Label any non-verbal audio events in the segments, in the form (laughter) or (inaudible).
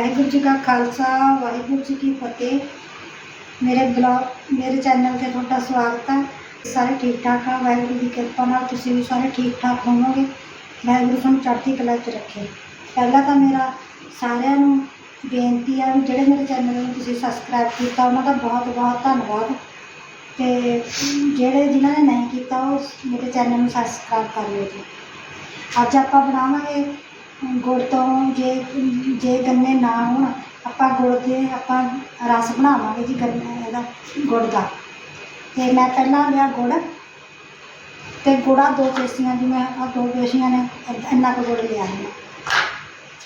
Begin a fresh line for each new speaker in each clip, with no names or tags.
ਵਾਹਿਗੁਰੂ ਜੀ ਕਾ ਖਾਲਸਾ, ਵਾਹਿਗੁਰੂ ਜੀ ਕੀ ਫਤਿਹ। ਮੇਰੇ ਬਲੌਗ, ਮੇਰੇ ਚੈਨਲ ਤੇ ਤੁਹਾਡਾ ਸਵਾਗਤ ਹੈ। ਸਾਰੇ ਠੀਕ ਠਾਕ ਆ? ਵਾਹਿਗੁਰੂ ਦੀ ਕਿਰਪਾ ਨਾਲ ਤੁਸੀਂ ਵੀ ਸਾਰੇ ਠੀਕ ਠਾਕ ਹੋਵੋਗੇ। ਵਾਹਿਗੁਰੂ ਤੁਹਾਨੂੰ ਚੜ੍ਹਦੀ ਕਲਾ 'ਚ ਰੱਖੇ। ਪਹਿਲਾਂ ਤਾਂ ਮੇਰਾ ਸਾਰਿਆਂ ਨੂੰ ਬੇਨਤੀ ਆ ਵੀ ਜਿਹੜੇ ਮੇਰੇ ਚੈਨਲ ਨੂੰ ਤੁਸੀਂ ਸਬਸਕ੍ਰਾਈਬ ਕੀਤਾ, ਉਹਨਾਂ ਦਾ ਬਹੁਤ ਬਹੁਤ ਧੰਨਵਾਦ। ਤੇ ਜਿਹੜੇ ਜਿਨ੍ਹਾਂ ਨੇ ਨਹੀਂ ਕੀਤਾ, ਉਹ ਮੇਰੇ ਚੈਨਲ ਨੂੰ ਸਬਸਕ੍ਰਾਈਬ ਕਰ ਲਿਓ ਜੀ। ਅੱਜ ਆਪਾਂ ਬਣਾਵਾਂਗੇ ਗੁੜ ਤੋਂ ਜੇ ਜੇ ਗੰਨੇ ਨਾ ਹੋਣ, ਆਪਾਂ ਗੁੜ ਦੇ ਆਪਾਂ ਰਸ ਬਣਾਵਾਂਗੇ ਜੀ ਗੰਨੇ ਇਹਦਾ ਗੁੜ ਦਾ। ਤੇ ਮੈਂ ਪਹਿਲਾਂ ਲਿਆ ਗੁੜ। ਤੇ ਗੁੜਾ ਦੋ ਪੇਸੀਆਂ ਦੀ ਮੈਂ ਆ ਦੋ ਪੇਸੀਆਂ ਨੇ, ਇੰਨਾ ਕੁ ਗੁੜ ਲਿਆ ਹੈ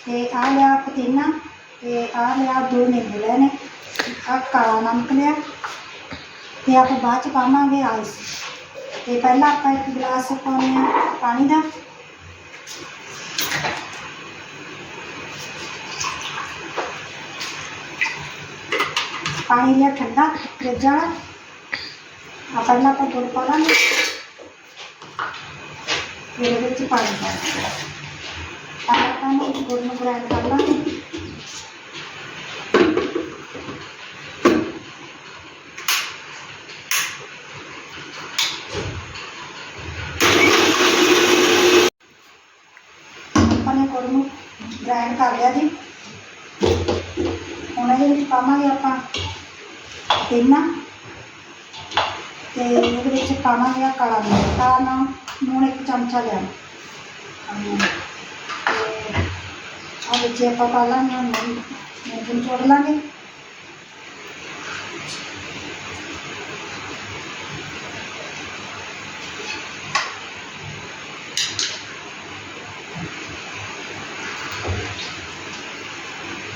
ਤੇ ਆ ਲਿਆ ਪਤੀਨਾ ਤੇ ਆ ਲਿਆ ਦੋ ਨਿੰਬੂ ਲਏ ਨੇ ਆ ਕਾਲਾ ਨਮਕ ਲਿਆ, ਤੇ ਆਪਾਂ ਬਾਅਦ ਚ ਪਾਵਾਂਗੇ ਆਈਸ ਤੇ ਪਹਿਲਾਂ ਆਪਾਂ ਇੱਕ ਗਲਾਸ ਪਾਉਂਦੇ ਆ ਪਾਣੀ ਦਾ। ਪਾਣੀ ਲਿਆ ਠੰਡਾ ਫਰਿੱਜ ਵਾਲਾ ਆ ਪਹਿਲਾਂ ਆਪਾਂ ਗੁੜ ਪਾ ਲਾਂਗੇ ਫਿਰ ਇਹਦੇ ਵਿੱਚ ਪਾਣੀ ਪਾ ਦਾਂਗੇ ਤਾਂ ਆਪਾਂ ਨੂੰ ਗੁੜ ਨੂੰ ਗ੍ਰਾਈਂਡ ਕਰ ਲਾਂਗੇ ਆਪਾਂ ਨੇ ਗੁੜ ਨੂੰ ਗ੍ਰਾਈਂਡ ਇਹਦੇ ਵਿੱਚ ਪਾਵਾਂਗੇ ਆਪਾਂ। ਤੇਨਾ ਤੇ ਇਹਦੇ ਵਿੱਚ ਪਾਵਾਂਗੇ ਆ ਕਾਲਾ ਨਮਕ ਕਾਲਾ ਨਮਕ ਨੂਣ ਇੱਕ ਚਮਚਾ ਲਿਆ। ਆ ਵਿੱਚ ਆਪਾਂ ਪਾ ਲਾਂਗੇ ਨੂਣ ਚੋੜ ਲਾਂਗੇ।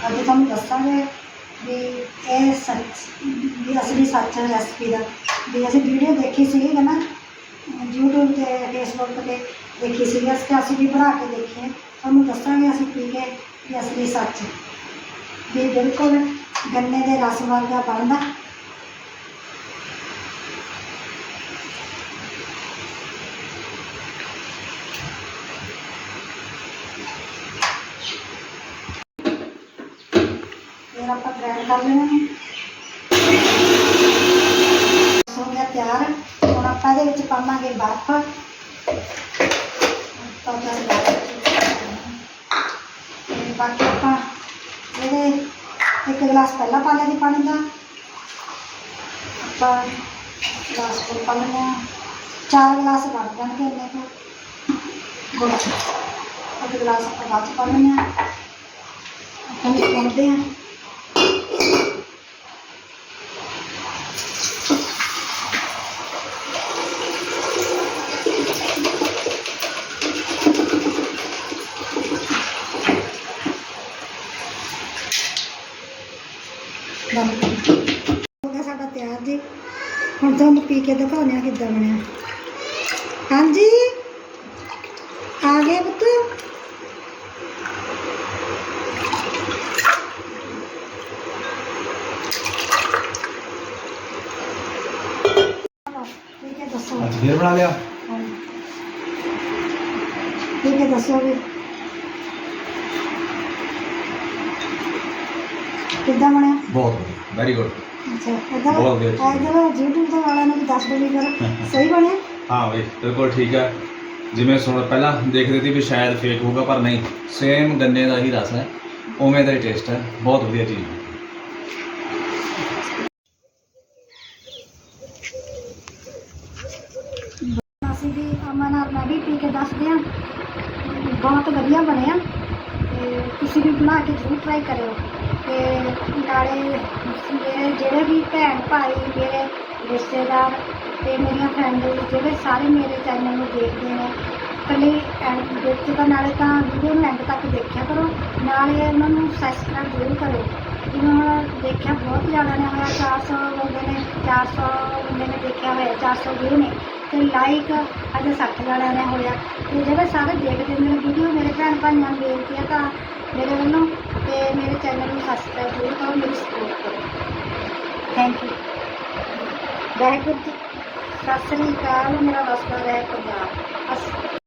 ਅੱਜ ਤੁਹਾਨੂੰ ਦੱਸਾਂਗੇ ਵੀ ਇਹ ਸੱਚ, ਵੀ ਅਸਲੀ ਸੱਚ ਰੈਸਪੀ ਦਾ। ਵੀ ਅਸੀਂ ਵੀਡੀਓ ਦੇਖੀ ਸੀਗੀ ਹੈ ਨਾ YouTube ਤੇ, Facebook ਤੇ ਦੇਖੀ ਸੀਗੀ। ਅਸੀਂ ਅਸੀਂ ਵੀ ਬਣਾ ਕੇ ਦੇਖੀਏ ਤੁਹਾਨੂੰ ਦੱਸਾਂਗੇ ਅਸੀਂ ਪੀ ਕੇ ਵੀ ਅਸਲੀ ਸੱਚ। ਵੀ ਬਿਲਕੁਲ ਗੰਨੇ ਦੇ ਰਸ ਵਰਗਾ ਬਣਦਾ। ਫਿਰ ਆਪਾਂ ਗ੍ਰਾਈਂਡ ਕਰ ਲੈਣਾ ਹੈ। ਹੋ ਤਿਆਰ ਹੁਣ ਆਪਾਂ ਇਹਦੇ ਵਿੱਚ ਪਾਵਾਂਗੇ ਬਰਫ਼। ਆਪਾਂ ਬਰਫ਼ ਤੇ ਬਾਕੀ ਆਪਾਂ ਇਹਦੇ ਇੱਕ ਗਲਾਸ ਪਹਿਲਾਂ ਪਾ ਲਿਆ ਸੀ ਪਾਣੀ ਦਾ। ਆਪਾਂ ਗਲਾਸ ਕੋਲ ਪਾ ਲੈਂਦੇ ਹਾਂ। ਚਾਰ ਗਲਾਸ ਬਣ ਜਾਣਗੇ ਇੰਨੇ ਤੋਂ ਗੁੜ ਇੱਕ ਗਲਾਸ ਆਪਾਂ ਬਾਅਦ 'ਚ ਪਾ ਲੈਂਦੇ ਆਪਾਂ ਪਾਉਂਦੇ ਹਾਂ। ਬੰਦ ਹੋ ਗਿਆ ਸਾਡਾ ਤਿਆਰ ਜੀ। ਹੁਣ ਤੁਹਾਨੂੰ ਪੀ ਕੇ ਦਿਖਾਉਂਦੇ ਆ ਕਿੱਦਾਂ ਬਣਿਆ। ਹਾਂਜੀ। ਆ ਗਏ ਪੁੱਤ।
ਅੱਜ ਫੇਰ ਬਣਾ ਲਿਆ।
ਠੀਕ ਹੈ ਦੱਸੋ ਵੀ। ਕਿੱਦਾਂ ਬਣਿਆ?
ਬਹੁਤ ਵੈਰੀ ਗੁੱਡ
ਅੱਛਾ ਇਧਰ
ਬਹੁਤ ਵਧੀਆ ਚੀਜ਼।
ਇਧਰ YouTube ਦੇ ਵਾਲਿਆਂ ਨੂੰ ਵੀ ਦੱਸ ਦਿਓ ਵੀ ਕਰ (laughs) ਸਹੀ ਬਣਿਆ?
ਹਾਂ ਬਈ ਬਿਲਕੁਲ ਠੀਕ ਹੈ ਜਿਵੇਂ ਸੁਣ ਪਹਿਲਾਂ ਦੇਖਦੇ ਸੀ ਵੀ ਸ਼ਾਇਦ ਫੇਕ ਹੋਊਗਾ ਪਰ ਨਹੀਂ। ਸੇਮ ਗੰਨੇ ਦਾ ਹੀ ਰਸ ਹੈ। ਉਵੇਂ ਦਾ ਹੀ ਟੇਸਟ ਹੈ। ਬਹੁਤ ਵਧੀਆ ਚੀਜ਼ ਹੈ।
ਅਸੀਂ ਵੀ ਅਮਨ ਨਾਲ ਮੈਂ ਵੀ ਪੀ ਕੇ ਦੱਸਦੇ ਹਾਂ। ਬਹੁਤ ਵਧੀਆ ਬਣਿਆ। ਤੇ ਤੁਸੀਂ ਵੀ ਬਣਾ ਕੇ ਜ਼ਰੂਰ ਟਰਾਈ ਕਰਿਓ। ਤੇ ਨਾਲੇ ਮੇਰੇ ਜਿਹੜੇ ਵੀ ਭੈਣ ਭਾਈ, ਮੇਰੇ ਰਿਸ਼ਤੇਦਾਰ ਤੇ ਮੇਰੀਆਂ ਫਰੈਂਡ ਜਿਹੜੇ ਸਾਰੇ ਮੇਰੇ ਚੈਨਲ ਨੂੰ ਦੇਖਦੇ ਨੇ, ਇਕੱਲੇ ਐਂਡ ਵਿੱਚ ਤਾਂ ਨਾਲੇ ਤਾਂ ਵੀਡੀਓ ਨੂੰ ਐਂਡ ਤੱਕ ਦੇਖਿਆ ਕਰੋ, ਨਾਲੇ ਉਹਨਾਂ ਨੂੰ ਸਬਸਕ੍ਰਾਈਬ ਜ਼ਰੂਰ ਕਰੋ ਜਿਵੇਂ ਹੁਣ ਦੇਖਿਆ ਬਹੁਤ ਜ਼ਿਆਦਾ ਨੇ, ਹੋਇਆ 400 ਬੰਦੇ ਨੇ 400 ਬੰਦੇ ਨੇ ਦੇਖਿਆ ਹੋਇਆ 400 ਵੀਹ ਨੇ। ਤੇ ਲਾਈਕ ਅਜੇ 60 ਵਾਲਿਆਂ ਨੇ ਹੋਇਆ। ਤੇ ਜਿਹੜੇ ਸਾਰੇ ਦੇਖਦੇ ਨੇ ਵੀਡੀਓ ਮੇਰੇ ਭੈਣ ਭਾਈਆਂ ਨੂੰ ਬੇਨਤੀ ਹੈ ਤਾਂ ਮੇਰੇ ਵੱਲੋਂ ਤੇ ਮੇਰੇ ਚੈਨਲ ਨੂੰ ਸਬਸਕ੍ਰਾਈਬ ਜ਼ਰੂਰ ਕਰੋ ਮੇਰੀ ਸਪੋਰਟ ਕਰੋ। ਥੈਂਕ ਯੂ ਵਾਹਿਗੁਰੂ ਜੀ, ਸਤਿ ਸ੍ਰੀ ਅਕਾਲ, ਮੇਰਾ ਵਸਦਾ ਰਹਿ ਪੰਜਾਬ। ਅਸ